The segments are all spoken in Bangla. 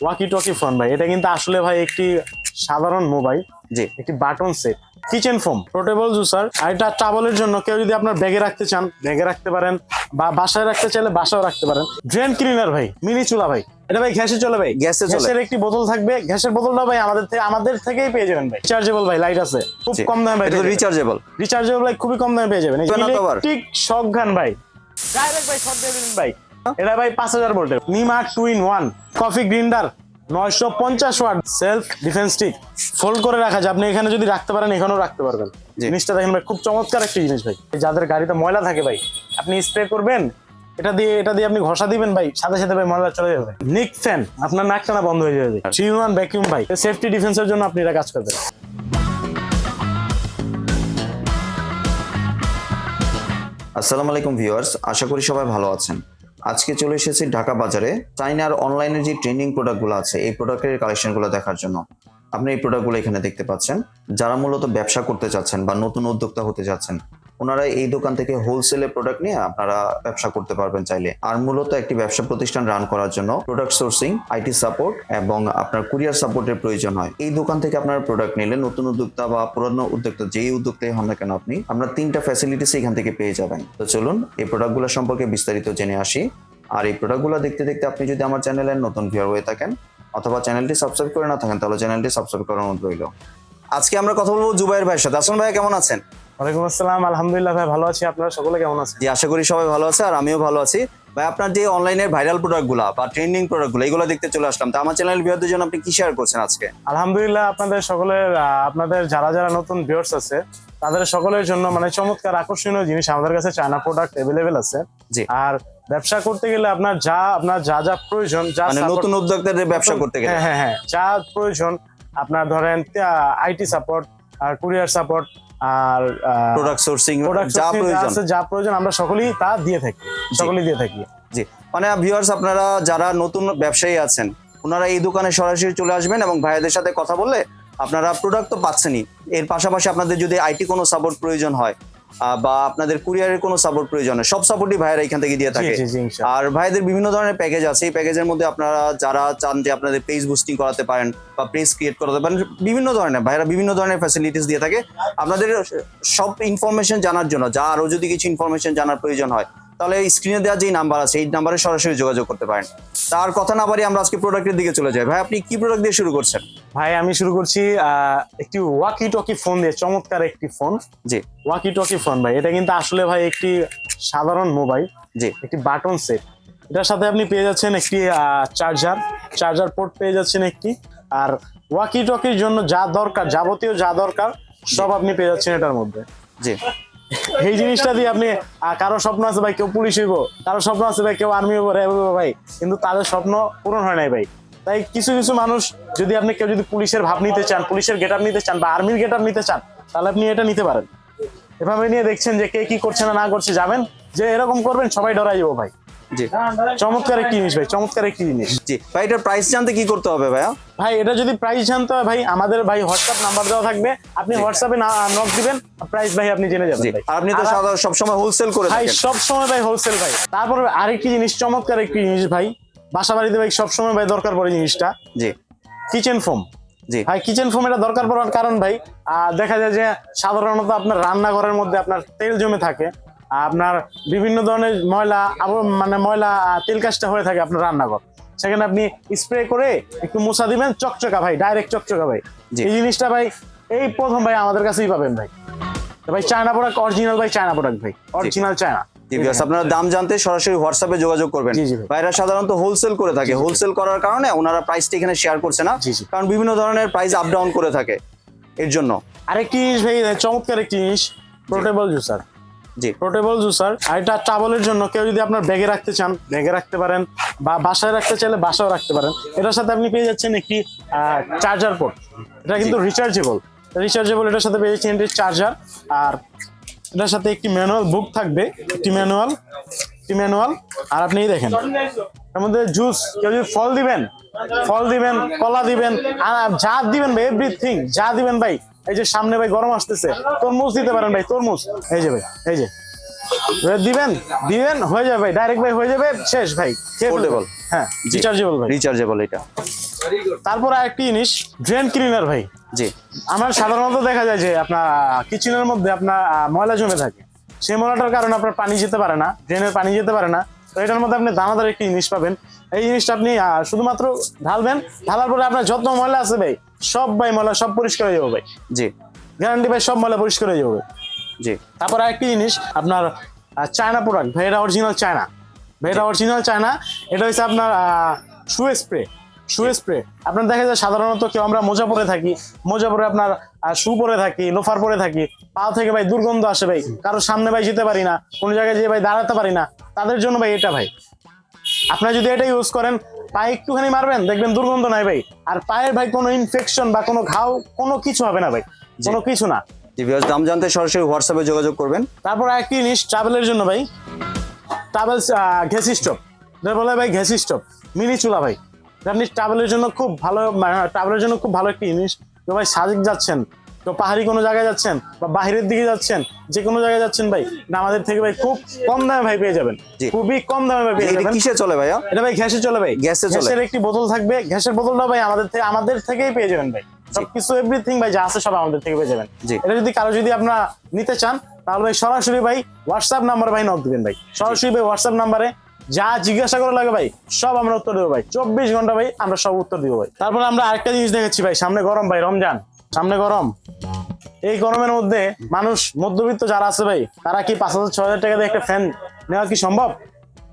ওয়াকি টকি ফোন ভাই। এটা কিন্তু আসলে ভাই একটি সাধারণ মোবাইল জি। একটি button set kitchen foam portable juicer আর এটা ট্রাভেলের জন্য কেউ যদি আপনার ব্যাগে রাখতে চান ব্যাগে রাখতে পারেন বা বাসায় রাখতে চাইলে বাসায় রাখতে পারেন। ড্রেন ক্লিনার ভাই মিনি চুলা ভাই। এটা ভাই গ্যাসে চলে ভাই গ্যাসে চলে। গ্যাসের একটি বোতল থাকবে গ্যাসের বোতলটা ভাই আমাদের থেকে আমাদের থেকেই পেয়ে যাবেন ভাই। রিচার্জেবল ভাই লাইট আছে। খুব কম দামে ভাই এটা রিচার্জেবল রিচার্জেবল ভাই খুবই কম দামে পেয়ে যাবেন? ইলেকট্রিক শক গান ভাই। ডাইরেক্ট ভাই শক দিয়ে দিবেন ভাই। এটা ভাই পাঁচ হাজার ভোল্টের। Nima two in one coffee grinder নয়শো পঞ্চাশ watt self defence stick. Fold করে রাখা যায়। আপনি এখানে যদি রাখতে পারেন এখানেও রাখতে পারবেন। জিনিসটা দেখেন ভাই খুব চমৎকার একটা জিনিস ভাই। যাদের গাড়িতে ময়লা থাকে ভাই আপনি স্প্রে করবেন এটা দিয়ে এটা দিয়ে আপনি ঘষা দিবেন ভাই সাথে সাথে ভাই ময়লা চলে যাবে। নিক ফ্যান আপনার নাক টানা বন্ধ হয়ে যাবে। থ্রি ওয়ান ভ্যাকিউম ভাই সেফটি ডিফেন্সের জন্য আপনি এটা কাজ করবেন। আসসালামু আলাইকুম ভিউয়ার্স আশা করি সবাই ভালো আছেন। আজকে চলে এসেছি ঢাকা বাজারে। চাইনার অনলাইনে যে ট্রেন্ডিং প্রোডাক্টগুলো আছে, এই প্রোডাক্টের কালেকশনগুলো দেখার জন্য। আপনি এই প্রোডাক্টগুলো এখানে দেখতে পাচ্ছেন। যারা মূলত ব্যবসা করতে চাচ্ছেন বা নতুন উদ্যোক্তা হতে যাচ্ছেন ওনারা এই দোকান থেকে হোলসেলে প্রোডাক্ট নিয়ে আপনারা ব্যবসা করতে পারবেন চাইলে। আর মূলত একটি ব্যবসা প্রতিষ্ঠান রান করার জন্য প্রোডাক্ট সোর্সিং আইটি সাপোর্ট এবং আপনার কুরিয়ার সাপোর্টের প্রয়োজন হয়। এই দোকান থেকে আপনারা প্রোডাক্ট নিলে নতুন উদ্যোক্তা বা পুরানো উদ্যোক্তা যেই উদ্যোক্তাই হন না কেন আপনি আমরা তিনটা ফ্যাসিলিটিস এখান থেকে পেয়ে যাবেন। তো চলুন এই প্রোডাক্টগুলো সম্পর্কে বিস্তারিত জেনে আসি। আর এই প্রোডাক্টগুলো দেখতে দেখতে আপনি যদি আমার চ্যানেলের নতুন ভিউয়ার হয়ে থাকেন অথবা চ্যানেলটি সাবস্ক্রাইব করে না থাকেন, তাহলে চ্যানেলটি সাবস্ক্রাইব করার অনুরোধ রইল। আজকে আমরা কথা বলব জুবাইর ভাইয়ের সাথে। আসুন ভাই কেমন আছেন? ওয়ালাইকুম আসসালাম। আলহামদুলিল্লাহ ভাই ভালো আছি। আপনারা সকলে কেমন আছেন? জি আশা করি সবাই ভালো আছে আর আমিও ভালো আছি। ভাই আপনার যে অনলাইনের ভাইরাল প্রোডাক্টগুলো বা ট্রেন্ডিং প্রোডাক্টগুলো এগুলো দেখতে চলে আসলাম। তো আমার চ্যানেল ভিউয়ারদের জন্য আপনি কি শেয়ার করছেন আজকে? আলহামদুলিল্লাহ আপনাদের সকলের আপনাদের যারা যারা নতুন ভিউয়ার্স আছে তাদের সকলের জন্য মানে চমৎকার আকর্ষণীয় জিনিস আমাদের কাছে চায়না প্রোডাক্ট অ্যাভেলেবেল আছে। জি। আর ব্যবসা করতে গেলে আপনার যা আপনার যা যা প্রয়োজন যা মানে নতুন উদ্যোক্তাদের ব্যবসা করতে গেলে। হ্যাঁ হ্যাঁ হ্যাঁ। যা প্রয়োজন আপনার ধরেন আইটি সাপোর্ট আর কুরিয়ার সাপোর্ট আর প্রোডাক্ট সোর্সিং যা প্রয়োজন। যা প্রয়োজন আমরা সকলেই তা দিয়ে থাকি সকলেই দিয়ে থাকি। জি। মানে ভিউয়ার্স আপনারা যারা নতুন ব্যবসায়ী আছেন ওনারা এই দোকানে সরাসরি চলে আসবেন এবং ভাইয়াদের সাথে কথা বললে আপনারা প্রোডাক্ট তো পাচ্ছেনই। এর পাশাপাশি আপনাদের যদি আইটি কোনো সাপোর্ট প্রয়োজন হয় বা আপনাদের কুরিয়ারের কোনো সাপোর্ট প্রয়োজন সব সাপোর্টই ভাইয়েরা এখান থেকে দিয়ে থাকে। আর ভাইদের বিভিন্ন ধরনের প্যাকেজ আছে। এই প্যাকেজের মধ্যে আপনারা যারা চান যে আপনাদের পেজ বুস্টিং করাতে পারেন বা পেজ ক্রিয়েট করাতে পারেন বিভিন্ন ধরনের ভাইরা বিভিন্ন ধরনের ফ্যাসিলিটিস দিয়ে থাকে। আপনাদের সব ইনফরমেশন জানার জন্য যা আরও যদি কিছু ইনফরমেশন জানার প্রয়োজন হয় তাহলে স্ক্রিনে দেওয়া যে নাম্বার আছে এই নাম্বারে সরাসরি যোগাযোগ করতে পারেন। তার কথা না বাড়ি আমরা আজকে প্রোডাক্টের দিকে চলে যাই। ভাই আপনি কি প্রোডাক্ট দিয়ে শুরু করছেন? ভাই আমি শুরু করছি একটি ওয়াকি টকি ফোন দিয়ে চমৎকার একটি ফোন জি। ওয়াকি টকি ফোন ভাই। এটা কিন্তু আসলে ভাই একটি সাধারণ মোবাইল জি। একটি বাটন সেট এটার সাথে আপনি পেয়ে যাচ্ছেন একটি চার্জার চার্জার পোর্ট পেয়ে যাচ্ছেন একটি। আর ওয়াকি টকির জন্য যা দরকার যাবতীয় যা দরকার সব আপনি পেয়ে যাচ্ছেন এটার মধ্যে। জি। এই জিনিসটা দিয়ে আপনি কারও স্বপ্ন আছে ভাই, কেউ পুলিশ হইব, কারও স্বপ্ন আছে ভাই, কেউ আর্মি হইব, র্যাব হইব ভাই, কিন্তু তাদের স্বপ্ন পূরণ হয় নাই ভাই। তাই কিছু কিছু মানুষ যদি আপনি, কেউ যদি পুলিশের ভাব নিতে চান, পুলিশের গেট নিতে চান বা আর্মির গেট নিতে চান, তাহলে আপনি এটা নিতে পারেন। এভাবে নিয়ে দেখছেন যে কে কি করছে না না করছে যাবেন যে এরকম করবেন, সবাই ডরাই যাব ভাই। জি। চমৎকার একটি জিনিস ভাই চমৎকার একটি জিনিস। জি। ভাই এটার প্রাইস জানতে কি করতে হবে ভাইয়া? ভাই এটা যদি প্রাইস জানতে হয় ভাই আমাদের ভাই হোয়াটসঅ্যাপ নাম্বার দেওয়া থাকবে। আপনি হোয়াটসঅ্যাপে নক দিবেন প্রাইস ভাই আপনি জেনে যাবেন ভাই। আপনি তো সাধারণ সবসময় হোলসেল করে ভাই থাকেন। সব সময় ভাই হোলসেল ভাই। তারপর আরেকটি জিনিস চমৎকার একটি জিনিস ভাই। বাসা বাড়িতে ভাই সব সময় ভাই দরকার পড়ে জিনিসটা। জি। কিচেন ফোম জি। ভাই কিচেন ফোম এটা দরকার পড়ার কারণ ভাই দেখা যায় যে সাধারণত আপনার রান্নাঘরের মধ্যে আপনার তেল জমে থাকে। আপনার বিভিন্ন ধরনের ময়লা আবার মানে ময়লা আহ, তেল কাজটা হয়ে থাকে আপনার রান্নাঘর। সেখানে আপনি স্প্রে করে একটু মোছা দিবেন। চকচকা ভাই ডাইরেক্ট চকচকা ভাই। এই জিনিসটা ভাই এই প্রথম ভাই আমাদের কাছেই পাবেন ভাই। ভাই চায়না প্রোডাক্ট অরিজিনাল ভাই চায়না প্রোডাক্ট ভাই। অরিজিনাল চায়না আপনারা দাম জানতে সরাসরি হোয়াটসঅ্যাপে যোগাযোগ করবেন। ভাইরা সাধারণত হোলসেল করে থাকে। হোলসেল করার কারণে ওনারা প্রাইসটা এখানে শেয়ার করছে না। কারণ বিভিন্ন ধরনের প্রাইস আপ ডাউন করে থাকে। এর জন্য। আরেকটি জিনিস ভাই চমৎকার একটি জিনিস। পোর্টেবল জুসার জি। পোর্টেবল জুসার আর এটা ট্রাভেলের জন্য কেউ যদি আপনার ব্যাগে রাখতে চান ব্যাগে রাখতে পারেন বা বাসায় রাখতে চাইলে বাসাও রাখতে পারেন। এটার সাথে আপনি পেয়ে যাচ্ছেন একটি চার্জার পোর্ট এটা কিন্তু রিচার্জেবল রিচার্জেবল এটার সাথে পেয়ে যাচ্ছেন একটি চার্জার আর এটার সাথে একটি ম্যানুয়াল বুক থাকবে একটি ম্যানুয়াল একটি ম্যানুয়াল আর আপনি এই দেখেন এর মধ্যে জুস কেউ যদি ফল দিবেন ফল দিবেন কলা দিবেন আর যা দিবেন ভাই এভরিথিং যা দিবেন ভাই এই যে সামনে ভাই গরম আসতেছে। তরমুজ দিতে পারেন ভাই তরমুজ। এই যে ভাই এই যে। দিবেন? দিবেন? হয়ে যাবে ভাই ডাইরেক্ট ভাই হয়ে যাবে শেষ ভাই। Portable। হ্যাঁ রিচার্জেবল ভাই। রিচার্জেবল এটা। তারপর আরেকটি জিনিস ড্রেন ক্লিনার ভাই। জি। আমার সাধারণত দেখা যায় যে আপনার কিচেনের মধ্যে আপনার ময়লা জমে থাকে। সেই ময়লাটার কারণে আপনার পানি যেতে পারে না ড্রেনের পানি যেতে পারে না। তো এটার মধ্যে আপনি দানাদার একটি জিনিস পাবেন। এই জিনিসটা আপনি শুধুমাত্র ঢালবেন ঢালার পরে আপনার যত ময়লা আছে ভাই সব ভাই ময়লা সব পরিষ্কার হয়ে যাবে ভাই জি। গ্যারান্টি ভাই সব ময়লা পরিষ্কার হয়ে যাবে জি। তারপর আরেকটি জিনিস আপনার চায়না প্রোডাক্ট ভাই এটা অরিজিনাল চায়না ভাই এটা অরিজিনাল চায়না এটা হচ্ছে আপনার শু স্প্রে শু স্প্রে আপনার দেখা যায় সাধারণত কেউ আমরা মোজা পরে থাকি মোজা পরে আপনার শু পরে থাকি লোফার পরে থাকি পা থেকে ভাই দুর্গন্ধ আসে ভাই কারোর সামনে ভাই যেতে পারি না কোনো জায়গায় যেয়ে ভাই দাঁড়াতে পারি না তাদের জন্য ভাই এটা ভাই। আপনারা যদি এটা ইউজ করেন পায়ে একটুখানি মারবেন দেখবেন দুর্গন্ধ নাই ভাই। আর পায়ের ভাই কোনো ইনফেকশন বা কোনো ঘাও কোনো কিছু হবে না ভাই। কোনো কিছু না। দাম জানতে সরাসরি হোয়াটসঅ্যাপে যোগাযোগ করবেন। তারপর আরেকটি জিনিস ট্রাভেলের জন্য ভাই। ট্রাভেল ঘেসি স্টোভ যেটা বলে ভাই ঘেসি স্টোভ মিনি চুলা ভাই। আপনি ট্রাভেলের জন্য খুব ভালো ট্রাভেলের জন্য খুব ভালো একটি জিনিস। তো ভাই সাজেক যাচ্ছেন। তো পাহাড়ি কোনো জায়গায় যাচ্ছেন বা বাইরের দিকে যাচ্ছেন যে কোনো জায়গায় যাচ্ছেন ভাই আমাদের থেকে ভাই খুব কম দামে ভাই পেয়ে যাবেন। খুবই কম দামে ভাই পেয়ে যাবেন। কিসে চলে ভাই এটা ভাই গ্যাসে চলে ভাই। গ্যাসে চলে। গ্যাসের একটি বোতল থাকবে গ্যাসের বোতলটা ভাই আমাদের থেকে আমাদের থেকেই পেয়ে যাবেন ভাই। সবকিছু এভরিথিং ভাই যা আছে সব আমাদের থেকে পেয়ে যাবেন। এটা যদি কারও যদি আপনারা নিতে চান তাহলে ভাই সরাসরি ভাই হোয়াটসঅ্যাপ নাম্বার ভাই নক দিবেন ভাই। সরাসরি ভাই হোয়াটসঅ্যাপ নাম্বারে যা জিজ্ঞাসা করা লাগে ভাই সব আমরা উত্তর দেবো ভাই। চব্বিশ ঘণ্টা ভাই আমরা সব উত্তর দিব ভাই। তারপরে আমরা আরেকটা জিনিস দেখেছি ভাই সামনে গরম ভাই রমজান। সামনে গরম। এই গরমের মধ্যে মানুষ মধ্যবিত্ত যারা আছে ভাই তারা কি পাঁচ হাজার ছয় হাজার টাকা দিয়ে একটা ফ্যান নেওয়া কি সম্ভব?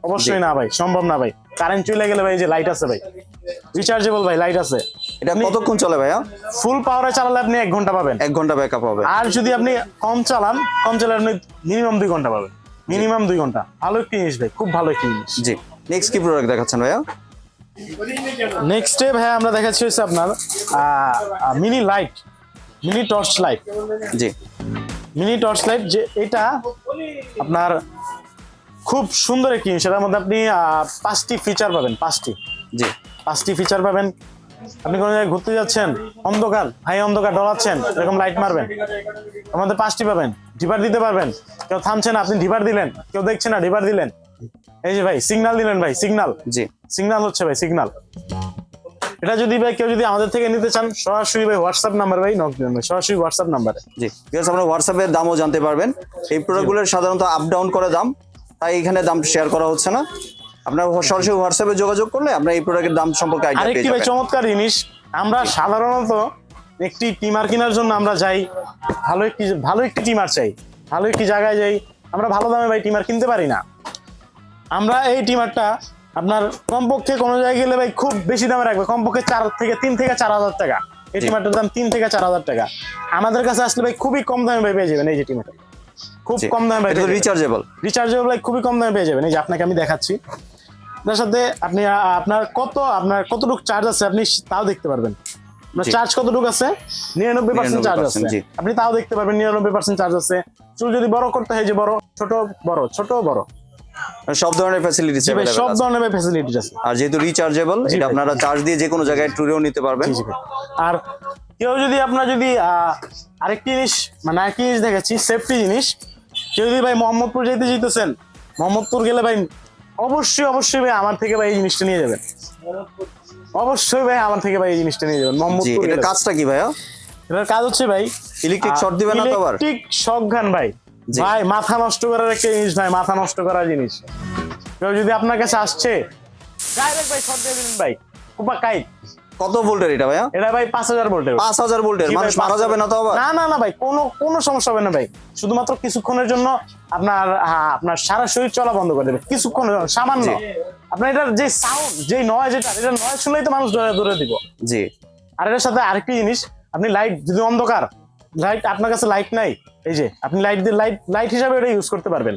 অবশ্যই না ভাই সম্ভব না ভাই। কারেন্ট চলে গেলে ভাই যে লাইট আছে ভাই। রিচার্জেবল ভাই লাইট আছে। এটা কতক্ষণ চলে ভাইয়া? ফুল পাওয়ারে চালালে আপনি এক ঘণ্টা পাবেন। এক ঘণ্টা ব্যাকআপ হবে। আর যদি আপনি কম চালান কম চালালে আপনি মিনিমাম দুই ঘণ্টা পাবেন। মিনিমাম দুই ঘণ্টা। ভালো একটি জিনিস ভাই খুব ভালো একটি জিনিস। জি। নেক্সট কি প্রোডাক্ট দেখাচ্ছেন ভাইয়া? নেক্সট ডে ভাই আমরা দেখাচ্ছি হচ্ছে আপনার mini light mini torch light. জি। মিনি টর্চ লাইট যে এটা আপনার খুব সুন্দর একটি জিনিস। এটার মধ্যে আপনি পাঁচটি ফিচার পাবেন পাঁচটি। জি। পাঁচটি ফিচার পাবেন। আপনি কোনো জায়গায় ঘুরতে যাচ্ছেন অন্ধকার ভাই অন্ধকার ডলাচ্ছেন এরকম লাইট মারবেন। আমাদের পাঁচটি পাবেন ডিভার দিতে পারবেন। কেউ থামছেন আপনি ডিভার দিলেন কেউ দেখছে না ডিভার দিলেন। এই যে ভাই সিগন্যাল দিলেন ভাই সিগন্যাল জি। সিগন্যাল হচ্ছে ভাই সিগন্যাল এটা যদি ভাই কেউ যদি আমাদের থেকে নিতে চান সরাসরি ভাই হোয়াটসঅ্যাপ নাম্বার ভাই নক দিবেন ভাই সরাসরি হোয়াটসঅ্যাপ নাম্বারে জি ঠিক আছে আপনার হোয়াটসঅ্যাপের দামও জানতে পারবেন। এই প্রোডাক্টগুলোর সাধারণত আপ ডাউন করে দাম তাই এখানে দাম শেয়ার করা হচ্ছে না। আপনার সরাসরি হোয়াটসঅ্যাপে যোগাযোগ করলে আপনার এই প্রোডাক্টের দাম সম্পর্কে আইডিয়া পেয়ে ভাই যাবেন। চমৎকার জিনিস আমরা সাধারণত একটি টিমার কেনার জন্য আমরা যাই ভালো একটি ভালো একটি টিমার চাই ভালো একটি জায়গায় যাই আমরা ভালো দামে ভাই টিমার কিনতে পারি না। আমরা এই টিমারটা আপনার কমপক্ষে কোনো জায়গায় গেলে ভাই খুব বেশি দামে রাখবে। কমপক্ষে চার থেকে তিন থেকে চার হাজার টাকা। এই জি। টিমারটার দাম তিন থেকে চার হাজার টাকা। আমাদের কাছে আসলে ভাই খুবই কম দামে ভাই পেয়ে যাবেন এই যে টিমারটা খুব কম দামে ভাই। রিচার্জেবল রিচার্জেবল ভাই খুবই কম দামে পেয়ে যাবেন। এই যে আপনাকে আমি দেখাচ্ছি। তার সাথে আপনি আপনার কত আপনার কতটুকু চার্জ আছে আপনি তাও দেখতে পারবেন। চার্জ কতটুকু আছে? নিরানব্বই পার্সেন্ট চার্জ আছে। আপনি তাও দেখতে পারবেন নিরানব্বই পার্সেন্ট চার্জ আছে। চুল যদি বড় করতে হয় যে বড় ছোট বড় ছোট বড়। সব ধরনের ভাই সব ধরনের ফ্যাসিলিটি আছে। আর যেহেতু রিচার্জেবল এটা আপনারা চার্জ দিয়ে যে কোনো জায়গায় ট্যুরেও নিতে পারবেন। ভাই। আর কেউ যদি আপনার যদি আরেকটি জিনিস মানে আরেকটি জিনিস দেখেছি সেফটি জিনিস। কেউ যদি ভাই মোহাম্মদপুর যেতে যেতেছেন মোহাম্মদপুর গেলে ভাই অবশ্যই অবশ্যই ভাই আমার থেকে ভাই এই জিনিসটা নিয়ে যাবেন। অবশ্যই ভাই আমার থেকে ভাই এই জিনিসটা নিয়ে যাবেন মোহাম্মদপুর কাজটা কি ভাইয়া? এটার কাজ হচ্ছে ভাই ইলেকট্রিক শর্ট দিবেন না তো আবার ইলেকট্রিক শক গান ভাই। ভাই মাথা নষ্ট করার একটা জিনিস ভাই মাথা নষ্ট করার জিনিস। কেউ যদি আপনার কাছে আসছে ডাইরেক্ট ভাই শর্ট দিয়ে দিন ভাই। কুপা কাইট। কত ভোল্টের এটা ভাইয়া? এটা ভাই পাঁচ হাজার ভোল্টের। পাঁচ হাজার ভোল্টের। মানুষ মারা যাবে না তো আবার? না না না ভাই কোনো কোনো সমস্যা হবে না ভাই। শুধুমাত্র কিছুক্ষণের জন্য আপনার আপনার সারা শরীর চলা বন্ধ করে দেবে। কিছুক্ষণের সামান্য। আপনার এটার যে সাউন্ড যে নয় যেটা এটা নয় শুনলেই তো মানুষ দূরে দিব। জি। আর এটার সাথে আরেকটি জিনিস আপনি লাইট যদি অন্ধকার লাইট আপনার কাছে লাইট নাই? এই যে আপনি লাইট দিয়ে লাইট লাইট হিসাবে এটা ইউজ করতে পারবেন।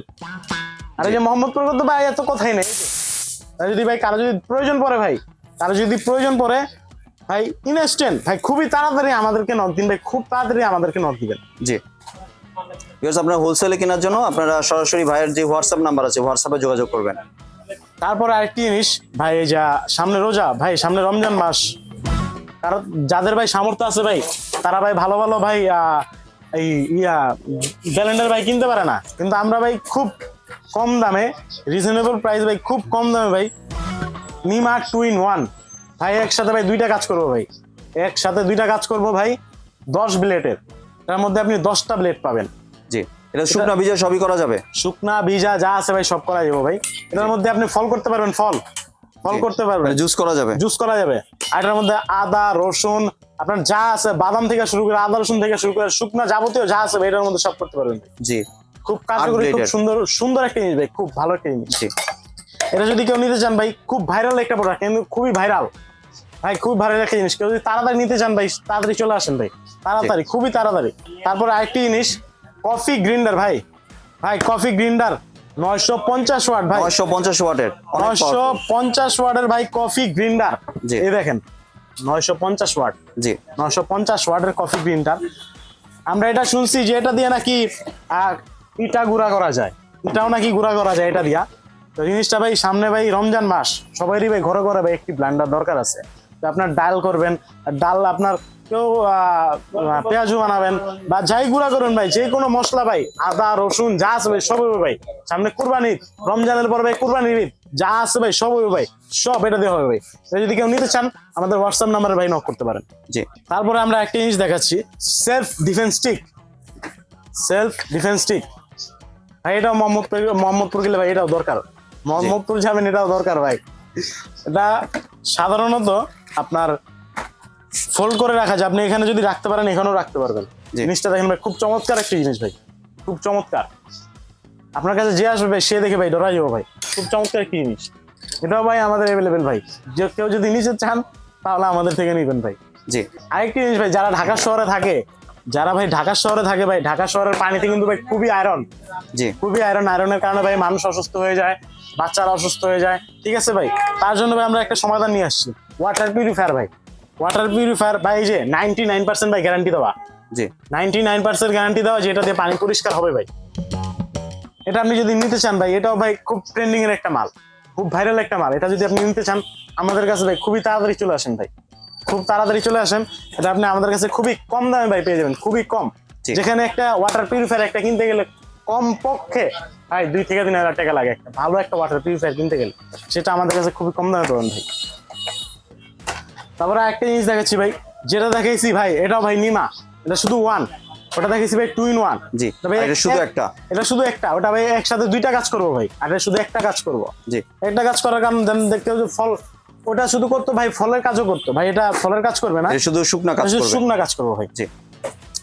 আর এই যে মোহাম্মদপুর তো ভাই এত কথাই নেই। যদি ভাই কারও যদি প্রয়োজন পড়ে ভাই কারও যদি প্রয়োজন পড়ে ভাই ইনস্ট্যান্ট ভাই খুবই তাড়াতাড়ি আমাদেরকে নক দিন ভাই খুব তাড়াতাড়ি আমাদেরকে নক দিবেন। জি। বিকজ আপনার হোলসেলে কেনার জন্য আপনারা সরাসরি ভাইয়ের যে হোয়াটসঅ্যাপ নাম্বার আছে হোয়াটসঅ্যাপে যোগাযোগ করবেন। তারপর আরেকটি জিনিস ভাই এই যা সামনে রোজা ভাই সামনে রমজান মাস। কারণ যাদের ভাই সামর্থ্য আছে ভাই তারা ভাই ভালো ভালো ভাই এই ইয়া ব্যালেন্ডার ভাই কিনতে পারে না। কিন্তু আমরা ভাই খুব কম দামে রিজনেবল প্রাইস ভাই খুব কম দামে ভাই নিমা টু ইন ওয়ান। ভাই একসাথে ভাই দুইটা কাজ করব ভাই। একসাথে দুইটা কাজ করব ভাই দশ ব্লেডের। তার মধ্যে আপনি দশটা ব্লেড পাবেন। জি এটা শুকনা ভিজা সবই করা যাবে। শুকনা ভিজা যা আছে ভাই সব করা যাবে ভাই। এটার মধ্যে আপনি ফল করতে পারবেন ফল। ফল করতে পারবেন। মানে জুস করা যাবে। জুস করা যাবে। আর এটার মধ্যে আদা রসুন আপনার যা আছে বাদাম থেকে শুরু করে আদা রসুন থেকে শুরু করে শুকনা যাবতীয় যা আছে এটার মধ্যে সব করতে পারবেন। জি। খুব কার্যকরী খুব সুন্দর সুন্দর একটা জিনিস ভাই খুব ভালো একটা জিনিস জি। এটা যদি কেউ নিতে চান ভাই খুব ভাইরাল একটা প্রোডাক্ট কিন্তু খুবই ভাইরাল ভাই খুব ভাইরাল একটা জিনিস কেউ যদি তাড়াতাড়ি নিতে চান ভাই তাড়াতাড়ি চলে আসেন ভাই। তাড়াতাড়ি খুবই তাড়াতাড়ি। তারপর আরেকটি জিনিস কফি গ্রিন্ডার ভাই। ভাই কফি গ্রিন্ডার নয়শো পঞ্চাশ ওয়াট ভাই। নয়শো পঞ্চাশ ওয়াটের নয়শো পঞ্চাশ ওয়াটের ভাই কফি গ্রিন্ডার। এই দেখেন নয়শো পঞ্চাশ ওয়াট। জি। নয়শো পঞ্চাশ ওয়াটের কফি গ্রিনটার আমরা এটা শুনছি যে এটা দিয়ে নাকি ইটা গুঁড়া করা যায়। ইটাও নাকি গুঁড়া করা যায় এটা দিয়া। তো জিনিসটা ভাই সামনে ভাই রমজান মাস। সবারই ভাই ঘরে ঘরে ভাই একটি ব্লান্ডার দরকার আছে। তো আপনার ডাল করবেন ডাল আপনার কেউ আহ, পেঁয়াজু বানাবেন বা যাই গুঁড়া করবেন ভাই যে কোনো মশলা ভাই আদা রসুন যা আছে ভাই সব ভাই। সামনে কুরবানি রমজানের পর ভাই কুরবানির ঈদ। যা আছে ভাই সব হবে ভাই। সব এটা দিয়ে হবে ভাই। যদি কেউ নিতে চান আমাদের হোয়াটসঅ্যাপ নাম্বারে ভাই নক করতে পারেন। জি। তারপরে আমরা একটা জিনিস দেখাচ্ছি। Self defence stick self defence stick ভাই এটাও মোহাম্মদপুর মোহাম্মদপুর গেলে ভাই এটাও দরকার। মোহাম্মদপুর যাবেন এটাও দরকার ভাই। এটা সাধারণত আপনার ফোল্ড করে রাখা যায়। আপনি এখানে যদি রাখতে পারেন এখানেও রাখতে পারবেন। জিনিসটা দেখেন ভাই খুব চমৎকার একটা জিনিস ভাই। খুব চমৎকার। আপনার কাছে যে আসবে ভাই সে দেখে ভাই ডরা যাব ভাই। খুব চমৎকার একটি জিনিস। এটাও ভাই আমাদের অ্যাভেলেবেল ভাই। যে কেউ যদি নিতে চান তাহলে আমাদের থেকে নিবেন ভাই। জি। আরেকটি জিনিস ভাই যারা ঢাকা শহরে থাকে যারা ভাই ঢাকা শহরে থাকে ভাই ঢাকা শহরের পানিতে কিন্তু ভাই খুবই আয়রন জি। খুবই আয়রন আয়রনের কারণে ভাই মানুষ অসুস্থ হয়ে যায় বাচ্চারা অসুস্থ হয়ে যায়। ঠিক আছে ভাই? তার জন্য ভাই আমরা একটা সমাধান নিয়ে আসছি। ওয়াটার পিউরিফায়ার ভাই। ওয়াটার পিউরিফায়ার ভাই যে নাইনটি নাইন পার্সেন্ট ভাই গ্যারান্টি দেওয়া। জি। নাইনটি নাইন পার্সেন্ট গ্যারান্টি দেওয়া যেটা দিয়ে পানি পরিষ্কার হবে ভাই। এটা আপনি যদি নিতে চান ভাই এটাও ভাই খুব ট্রেন্ডিং এর একটা মাল। খুব ভাইরাল একটা মাল। এটা যদি আপনি নিতে চান আমাদের কাছে ভাই খুবই তাড়াতাড়ি চলে আসেন ভাই। খুব তাড়াতাড়ি চলে আসেন। এটা আপনি আমাদের কাছে খুবই কম দামে ভাই পেয়ে যাবেন খুবই কম। যেখানে একটা ওয়াটার পিউরিফায়ার একটা কিনতে গেলে কম পক্ষে ভাই দুই থেকে তিন হাজার টাকা লাগে। একটা ভালো একটা ওয়াটার পিউরিফায়ার কিনতে গেলে সেটা আমাদের কাছে খুবই কম দামে পাবেন ভাই। তারপরে একটা জিনিস দেখাচ্ছি ভাই যেটা দেখাইছি ভাই এটাও ভাই নিমা। এটা শুধু ওয়ান ওটা দেখাইছি ভাই টু ইন ওয়ান জি তবে এটা শুধু একটা। এটা শুধু একটা ওটা ভাই একসাথে দুইটা কাজ করব ভাই আর এটা শুধু একটা কাজ করব। জি। একটা কাজ করার কারণ দেন- দেখতে যে ফল ওটা শুধু করতো ভাই ফলের কাজও করতো। ভাই এটা ফলের কাজ করবে না। শুধু শুকনা কাজ শুধু শুকনা কাজ করব ভাই। জি।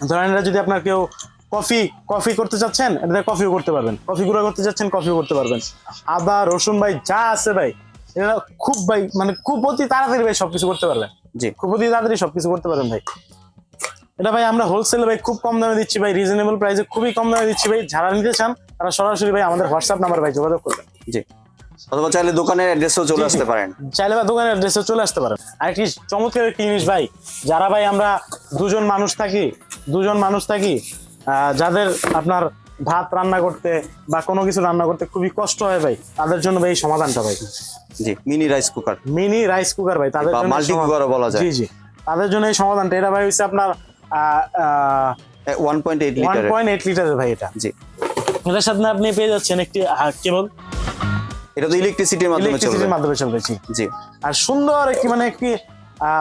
ধরেন এটা যদি আপনার কেউ কফি কফি করতে চাচ্ছেন এটা কফিও করতে পারবেন। কফি গুঁড়ো করতে চাচ্ছেন কফিও করতে পারবেন। আদা রসুন ভাই যা আছে ভাই এটা খুব ভাই মানে খুব অতি তাড়াতাড়ি ভাই সবকিছু করতে পারবেন। জি। খুব অতি তাড়াতাড়ি সবকিছু করতে পারবেন ভাই। এটা ভাই আমরা হোলসেলে ভাই খুব কম দামে দিচ্ছি ভাই রিজনেবল প্রাইসে খুবই কম দামে দিচ্ছি ভাই। যারা নিতে চান তারা সরাসরি ভাই আমাদের হোয়াটসঅ্যাপ নাম্বার ভাই যোগাযোগ করবেন। জি। অথবা চাইলে দোকানের অ্যাড্রেসেও চলে। আসতে পারেন। চাইলে বা দোকানের অ্যাড্রেসে চলে আসতে পারেন। আর একটি চমৎকার একটি জিনিস ভাই যারা ভাই আমরা দুজন মানুষ থাকি দুজন মানুষ থাকি যাদের আপনার ভাত রান্না করতে বা কোনো কিছু রান্না করতে খুবই কষ্ট হয় ভাই তাদের জন্য ভাই এই সমাধানটা ভাই। জি mini rice cooker mini rice cooker ভাই তাদের মাল্টি কুকারও বলা যায়। জি জি। তাদের জন্য এই সমাধানটা। এটা ভাই হচ্ছে আপনার লিটারের ভাই এটা। জি। এটার সাথে আপনি পেয়ে যাচ্ছেন একটি কেবল এটা তো ইলেকট্রিসিটির মাধ্যমে চলবে। ইলেকট্রিসিটির মাধ্যমে চলবে জি। জি। আর সুন্দর একটি মানে একটি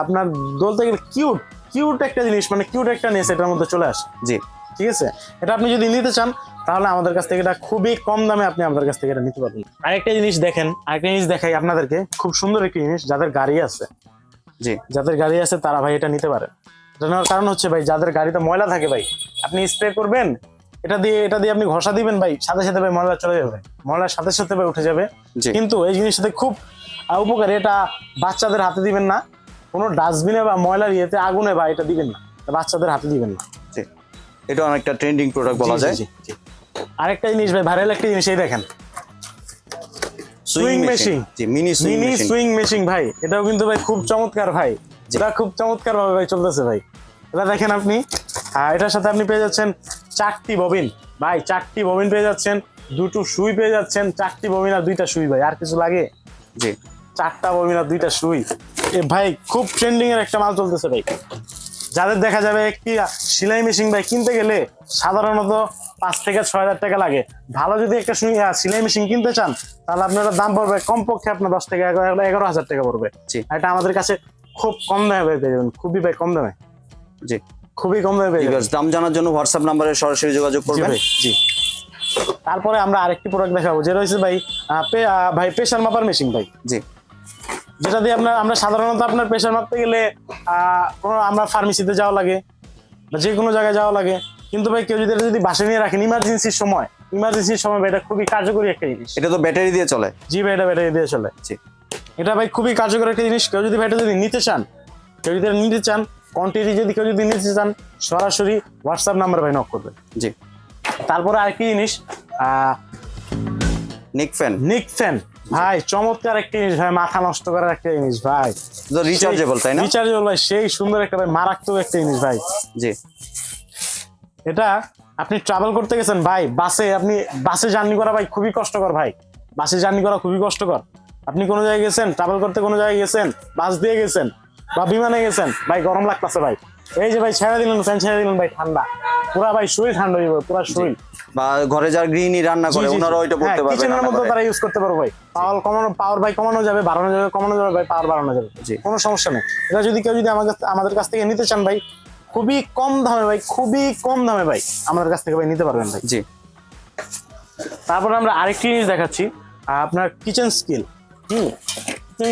আপনার বলতে গেলে কিউট কিউট একটা জিনিস মানে কিউট একটা নেস এটার মধ্যে চলে আসে। জি। ঠিক আছে? এটা আপনি যদি নিতে চান তাহলে আমাদের কাছ থেকে এটা খুবই কম দামে আপনি আমাদের কাছ থেকে এটা নিতে পারবেন। আরেকটা জিনিস দেখেন আরেকটা জিনিস দেখাই আপনাদেরকে। খুব সুন্দর একটি জিনিস যাদের গাড়ি আছে। জি। যাদের গাড়ি আছে তারা ভাই এটা নিতে পারে। নেওয়ার কারণ হচ্ছে ভাই যাদের গাড়িতে ময়লা থাকে ভাই আপনি স্প্রে করবেন এটা দিয়ে এটা দিয়ে আপনি ঘষা দিবেন ভাই সাথে সাথে ভাই ময়লা চলে যাবে। ময়লার সাথে সাথে ভাই উঠে যাবে। কিন্তু এই জিনিসটাতে খুব উপকারী এটা বাচ্চাদের হাতে দিবেন না। কোনো ডাস্টবিনে বা ময়লার ইয়েতে আগুনে বা এটা দিবেন না। বাচ্চাদের হাতে দিবেন না। এটা অনেকটা ট্রেন্ডিং প্রোডাক্ট বলা যায়। আরেকটা জিনিস ভাই ভাইরাল একটা জিনিস এই দেখেন। Sewing machine mini sewing machine ভাই এটাও কিন্তু ভাই খুব চমৎকার ভাই। এটা খুব চমৎকার ভাবে ভাই চলতেছে ভাই। এটা দেখেন আপনি। আহ, এটার সাথে আপনি পেয়ে যাচ্ছেন চারটি ববিন। ভাই চারটি ববিন পেয়ে যাচ্ছেন দুটো সুই পেয়ে যাচ্ছেন চারটি ববিন আর দুইটা সুই ভাই। আর কিছু লাগে? জি। চারটা ববিন আর দুইটা সুই। এ ভাই খুব ট্রেন্ডিং এর একটা মাল চলতেছে ভাই। যাদের দেখা যাবে একটি সেলাই মেশিন ভাই কিনতে গেলে সাধারণত পাঁচ থেকে ছয় হাজার টাকা লাগে। ভালো যদি একটা সুই- আহ, সেলাই মেশিন কিনতে চান তাহলে আপনার দাম পড়বে কমপক্ষে আপনার দশ থেকে এগারো এগারো হাজার টাকা পড়বে। জি। এটা আমাদের কাছে খুব কম দামে পেয়ে যাবেন খুবই ভাই কম দামে। জি। খুবই কম দামে পেয়ে যাবেন। দাম জানার জন্য হোয়াটসঅ্যাপ নাম্বারে সরাসরি যোগাযোগ করবেন। জি। তারপরে আমরা আরেকটি প্রোডাক্ট দেখাবো যেটা হচ্ছে ভাই ভাই প্রেশার মাপার মেশিন ভাই। জি। যেটা দিয়ে আপনার আমরা সাধারণত আপনার প্রেশার মাপতে গেলে কোনো আমরা ফার্মেসিতে যাওয়া লাগে বা যে কোনো জায়গায় যাওয়া লাগে। কিন্তু ভাই কেউ যদি এটা যদি বাসে নিয়ে রাখেন ইমার্জেন্সির সময় ইমার্জেন্সির সময় ভাই এটা খুবই কার্যকরী একটা জিনিস। এটা তো ব্যাটারি দিয়ে চলে। জি ভাই এটা ব্যাটারি দিয়ে চলে। জি। এটা ভাই খুবই কার্যকর একটা জিনিস। কেউ যদি ভাই এটা যদি নিতে চান কেউ যদি নিতে চান কোয়ান্টিটি যদি কেউ যদি নিতে চান সরাসরি হোয়াটসঅ্যাপ নাম্বার ভাই নক করবে জি। তারপরে আরেকটি জিনিস নিক ফ্যান নিক ফ্যান ভাই চমৎকার একটা জিনিস ভাই মাথা নষ্ট করার একটা জিনিস ভাই। রিচার্জেবল তাই না? রিচার্জেবল ভাই সেই সুন্দর একটা ভাই মারাত্মক একটা জিনিস ভাই। জি। এটা আপনি ট্রাভেল করতে গেছেন ভাই বাসে আপনি বাসে জার্নি করা ভাই খুবই কষ্টকর ভাই। বাসে জার্নি করা খুবই কষ্টকর। আপনি কোনো জায়গায় গেছেন? ট্রাভেল করতে কোনো জায়গায় গেছেন? বাস দিয়ে গেছেন? বা বিমানে গেছেন? ভাই গরম লাগতেছে ভাই। এই যে ভাই ছেড়ে দিলেন ফ্যান ছেড়ে দিলেন ভাই ঠান্ডা। পুরা ভাই শরীর ঠান্ডা হয়ে যাবে পুরা শরীর বা ঘরে যারা গৃহিণী রান্না করে ওনারা ওইটা পড়তে পারবে কিচেনের মধ্যে তারা ইউজ করতে পারবে ভাই। পাওয়ার কমানো পাওয়ার ভাই কমানো যাবে বাড়ানো যাবে কমানো যাবে ভাই পাওয়ার বাড়ানো যাবে। কোনো সমস্যা নেই। এটা যদি কেউ যদি আমার কাছ- আমাদের কাছ থেকে নিতে চান ভাই খুবই কম দামে ভাই খুবই কম দামে ভাই আমাদের কাছ থেকে ভাই নিতে পারবেন ভাই। জি। তারপরে আমরা আরেকটি জিনিস দেখাচ্ছি আপনার কিচেন স্কিল হুম।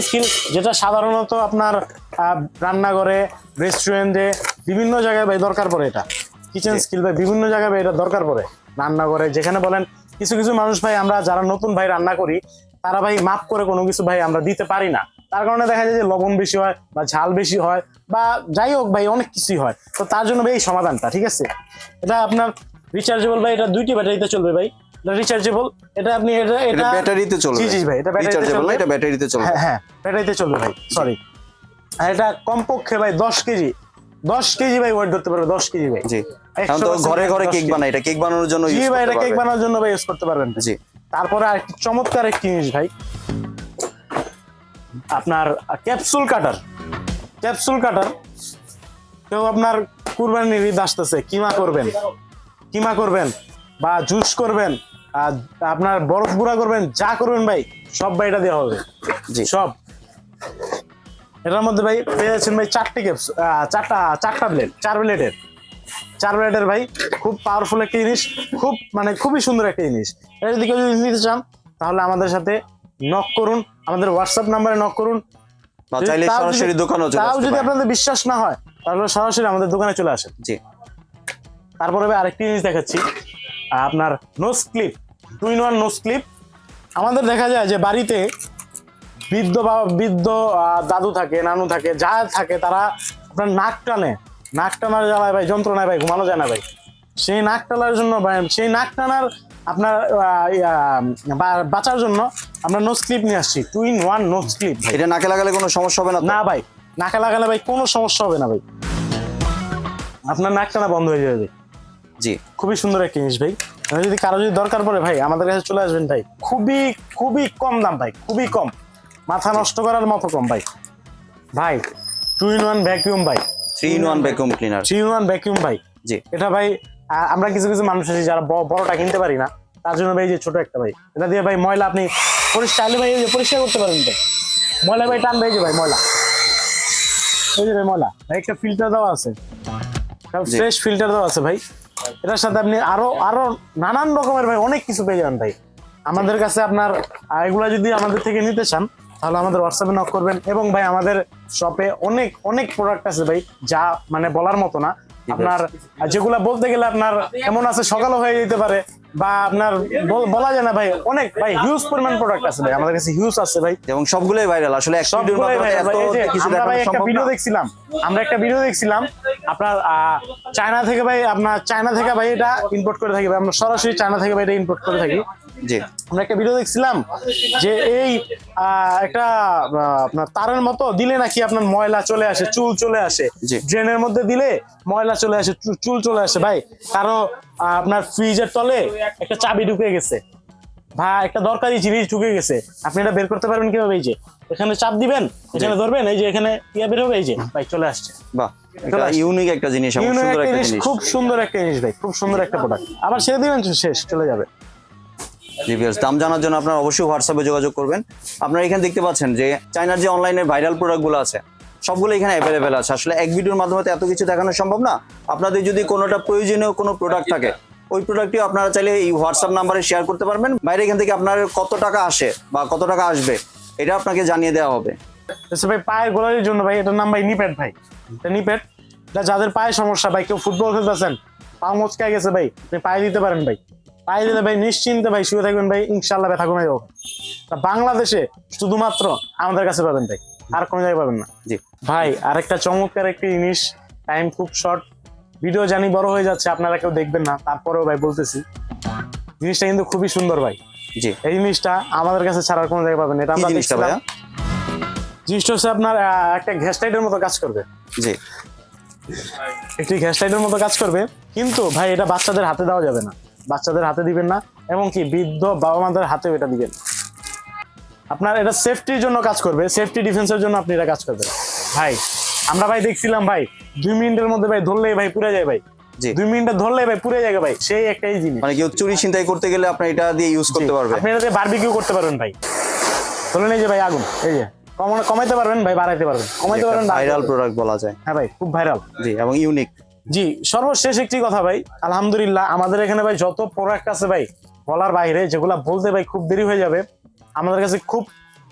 স্কিল যেটা সাধারণত আপনার রান্নাঘরে রেস্টুরেন্টে বিভিন্ন জায়গায় ভাই দরকার পড়ে এটা। কিচেন স্কিল ভাই বিভিন্ন জায়গায় ভাই এটা দরকার পড়ে। রান্নাঘরে যেখানে বলেন কিছু কিছু মানুষ ভাই আমরা যারা নতুন ভাই রান্না করি তারা ভাই মাপ করে কোনো কিছু ভাই আমরা দিতে পারি না। তার কারণে দেখা যায় যে লবণ বেশি হয় বা ঝাল বেশি হয় বা যাই হোক ভাই অনেক কিছুই হয়। তো তার জন্য ভাই এই সমাধানটা ঠিক আছে? এটা আপনার রিচার্জেবল ভাই এটা দুইটি ব্যাটারিতে চলবে ভাই। এটা রিচার্জেবল এটা আপনি এটা এটা ব্যাটারিতে চলবে জি জি ভাই এটা ব্যাটারিতে রিচার্জেবল চলবে। এটা ব্যাটারিতে চলবে। হ্যাঁ হ্যাঁ ব্যাটারিতে চলবে ভাই সরি আর এটা কমপক্ষে ভাই দশ কেজি দশ কেজি ভাই ওয়েট ধরতে পারবে দশ কেজি ভাই। জি। এখন তো ঘরে ঘরে কেক বানায় এটা কেক বানানোর জন্য জি ভাই এটা কেক বানানোর জন্য ভাই ইউজ করতে পারবেন। জি। তারপরে আরেকটি চমৎকার একটি জিনিস ভাই। আপনার ক্যাপসুল কাটার ক্যাপসুল কাটার কেউ আপনার কুরবানির ঈদ আসতেছে কিমা করবেন? কিমা করবেন? বা জুস করবেন? আর আপনার বরফ গুঁড়া করবেন যা করবেন ভাই সব ভাই এটা দেওয়া হবে। জি। সব। এটার মধ্যে ভাই পেয়ে যাচ্ছেন ভাই চারটি ক্যাপস চারটা চারটা প্লেট চার ব্লেডের চার ব্লেডের ভাই খুব পাওয়ারফুল একটা জিনিস খুব মানে খুবই সুন্দর একটা জিনিস এটা যদি কেউ যদি নিতে চান তাহলে আমাদের সাথে নক করুন আমাদের হোয়াটসঅ্যাপ নাম্বারে নক করুন। চাইলে সরাসরি দোকানেও চলে তাও যদি আপনাদের বিশ্বাস না হয় তাহলে সরাসরি আমাদের দোকানে চলে আসেন। জি। তারপরে আরেকটি জিনিস দেখাচ্ছি। আপনার nose clip two in one nose clip আমাদের দেখা যায় যে বাড়িতে বৃদ্ধ বা বৃদ্ধ দাদু থাকে নানু থাকে যা থাকে তারা আপনার নাক টানে। নাক টানার জ্বালায় ভাই যন্ত্রণায় ভাই ঘুমানো যায় না ভাই। সেই নাক টানার জন্য ভাই, সেই নাক টানার আপনার বা- বাঁচার জন্য আমরা নোজ ক্লিপ নিয়ে আসছি। Two in one nose clip এটা নাকে লাগালে কোনো সমস্যা হবে না না ভাই নাকে লাগালে ভাই কোনো সমস্যা হবে না ভাই। আপনার নাক টানা বন্ধ হয়ে যাবে। ভাই। জি। খুবই সুন্দর একটা জিনিস ভাই। আর যদি কারও যদি দরকার পড়ে ভাই আমাদের কাছে চলে আসবেন ভাই। খুবই খুবই কম দাম ভাই খুবই কম। মাথা নষ্ট করার মতো কম ভাই। ভাই টু ইন ওয়ান ভ্যাকিউম ভাই। Three in one vacuum cleaner three in one vacuum ভাই। জি। এটা ভাই আমরা কিছু কিছু মানুষ আছি যারা বড়টা কিনতে পারি না। তার জন্য ভাই যে ছোট একটা ভাই। এটা দিয়ে ভাই ময়লা আপনি পরিষ্কার চাইলে ভাই পরিষ্কার করতে পারেন ভাই। ময়লা ভাই টান ভাই যে ভাই ময়লা। এই যে ভাই ময়লা। ভাই একটা ফিল্টার দেওয়া আছে। ফ্রেশ ফিল্টার দেওয়া আছে ভাই। এটার সাথে আপনি আরও আরও নানান রকমের ভাই অনেক কিছু পেয়ে যাবেন ভাই। আমাদের কাছে আপনার এগুলা যদি আমাদের থেকে নিতে চান তাহলে আমাদের হোয়াটসঅ্যাপে নক করবেন। এবং ভাই আমাদের শপে অনেক অনেক প্রোডাক্ট আছে ভাই যা মানে বলার মতো না। আপনার যেগুলা বলতে গেলে আপনার এমন আছে সকালও হয়ে যেতে পারে বা আপনার বল- যায় না ভাই অনেক ভাই হিউজ পরিমাণ প্রোডাক্ট আছে ভাই। আমাদের কাছে হিউজ আছে ভাই। এবং সবগুলোই ভাইরাল আসলে এক ভিডিওর মাধ্যমে এত ভাই। এই যে আমরা একটা ভিডিও দেখছিলাম আমরা একটা ভিডিও দেখছিলাম আপনার চায়না থেকে ভাই আপনার চায়না থেকে ভাই এটা ইম্পোর্ট করে থাকি ভাই। আমরা সরাসরি চায়না থেকে ভাই এটা ইম্পোর্ট করে থাকি। জি। আমরা একটা ভিডিও দেখছিলাম যে এই একটা আপনার তারের মতো দিলে নাকি আপনার ময়লা চলে আসে চুল চলে আসে। ড্রেনের মধ্যে দিলে ময়লা চলে আসে চুল চলে আসে। ভাই কারও আপনার ফ্রিজের তলে একটা চাবি ঢুকে গেছে। ভাই একটা দরকারি জিনিস ঢুকে গেছে। আপনি এটা বের করতে পারবেন কীভাবে? এই যে এখানে চাপ দিবেন এখানে ধরবেন এই যে এখানে ইয়া বের হবে এই যে ভাই চলে আসছে। বাহ। ইউনিক একটা জিনিস সুন্দর একটা একটা জিনিস, জিনিস। খুব সুন্দর একটা জিনিস ভাই খুব সুন্দর একটা প্রোডাক্ট আবার ছেড়ে দিবেন শেষ চলে যাবে। viewers, দাম জানার জন্য আপনারা অবশ্যই হোয়াটসঅ্যাপে যোগাযোগ করবেন। আপনারা এখানে দেখতে পাচ্ছেন যে চায়নার যে অনলাইনে ভাইরাল প্রোডাক্টগুলো আছে সবগুলো এখানে অ্যাভেলেবেল আছে। আসলে এক ভিডিওর মাধ্যমে এত কিছু দেখানো সম্ভব না। আপনাদের যদি কোনোটা প্রয়োজনীয় কোনো প্রোডাক্ট থাকে ওই প্রোডাক্টটিও আপনারা চাইলে এই হোয়াটসঅ্যাপ নাম্বারে শেয়ার করতে পারবেন। বাইরে এখান থেকে আপনার কত টাকা আসে বা কত টাকা আসবে এটা আপনাকে জানিয়ে দেওয়া হবে। আচ্ছা ভাই পায়ের গোলারির জন্য ভাই এটার নাম ভাই নিপেট ভাই। নিপেট। এটা যাদের পায়ে সমস্যা ভাই কেউ ফুটবল খেলতেছেন পা মচকায় গেছে ভাই আপনি পায়ে দিতে পারেন ভাই। পায়ে দিলে ভাই নিশ্চিন্তে ভাই শুয়ে থাকবেন ভাই ইনশাল্লাহ ব্যথা কমে যাবে। বাংলাদেশে শুধুমাত্র আমাদের কাছে পাবেন ভাই আর কোনো জায়গায় পাবেন না। জি। ভাই আরেকটা চমৎকার একটি জিনিস টাইম খুব শর্ট ভিডিও জানি বড় হয়ে যাচ্ছে আপনারা কেউ দেখবেন না তারপরেও ভাই বলতেছি জিনিসটা কিন্তু খুবই সুন্দর ভাই। জি। এই জিনিসটা আমাদের কাছে ছাড়ার কোনো জায়গায় পাবেন এটা আমরা জিনিসটা। জিনিসটা হচ্ছে আপনার একটা গ্যাস লাইটের মতো কাজ করবে। জি। একটি গ্যাস লাইটের মতো কাজ করবে কিন্তু ভাই এটা বাচ্চাদের হাতে দেওয়া যাবে না। বাচ্চাদের হাতে দিবেন না এবং কি বৃদ্ধ বাবা মাদের হাতেও এটা দিবেন। আপনার এটা সেফটির জন্য কাজ করবে সেফটি ডিফেন্সের জন্য আপনি এটা কাজ করবেন। ভাই আমরা ভাই দেখছিলাম ভাই দুই মিনিটের মধ্যে ভাই ধরলেই ভাই পুড়ে যায় ভাই। দুই মিনিটে ধরলেই ভাই পুড়ে যায় ভাই সেই একটাই জিনিস। মানে কেউ চুরি ছিনতাই করতে গেলে আপনি এটা দিয়ে ইউজ করতে পারবে। আপনি এটাতে বারবিকিউ করতে পারবেন ভাই। ধরলেন এই যে ভাই আগুন এই যে। কমাইতে পারবেন ভাই বাড়াইতে পারবেন। কমাইতে পারবেন ভাইরাল প্রোডাক্ট বলা যায়। হ্যাঁ ভাই খুব ভাইরাল জি এবং ইউনিক জি সর্বশেষ একটি কথা ভাই আলহামদুলিল্লাহ আমাদের এখানে ভাই যত প্রোডাক্ট আছে ভাই বলার বাইরে যেগুলা বলতে ভাই খুব দেরি হয়ে যাবে আমাদের কাছে খুব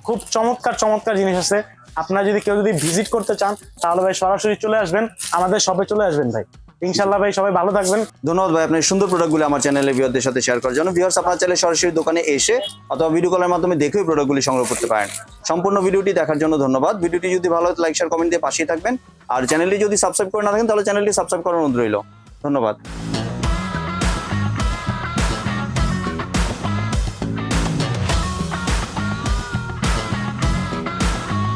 খুব চমৎকার চমৎকার জিনিস আছে। আপনারা যদি কেউ যদি ভিজিট করতে চান তাহলে ভাই সরাসরি চলে আসবেন আমাদের শপে চলে আসবেন ভাই। ইনশাল্লাহ ভাই, সবাই ভালো থাকবেন। ধন্যবাদ ভাই আপনার সুন্দর প্রোডাক্টগুলো আমার চ্যানেলে ভিউয়ারদের সাথে শেয়ার করার জন্য। ভিউয়ার্স আপনার চাইলে সরাসরি দোকানে এসে অথবা ভিডিও কলের মাধ্যমে দেখেও প্রোডাক্টগুলি সংগ্রহ করতে পারেন। সম্পূর্ণ ভিডিওটি দেখার জন্য ধন্যবাদ। ভিডিওটি যদি ভালো হয় লাইক শেয়ার কমেন্ট দিয়ে পাশেই থাকবেন। আর চ্যানেলটি যদি সাবস্ক্রাইব করে না থাকেন, তাহলে চ্যানেলটি সাবস্ক্রাইব করার অনুরোধ রইল। ধন্যবাদ।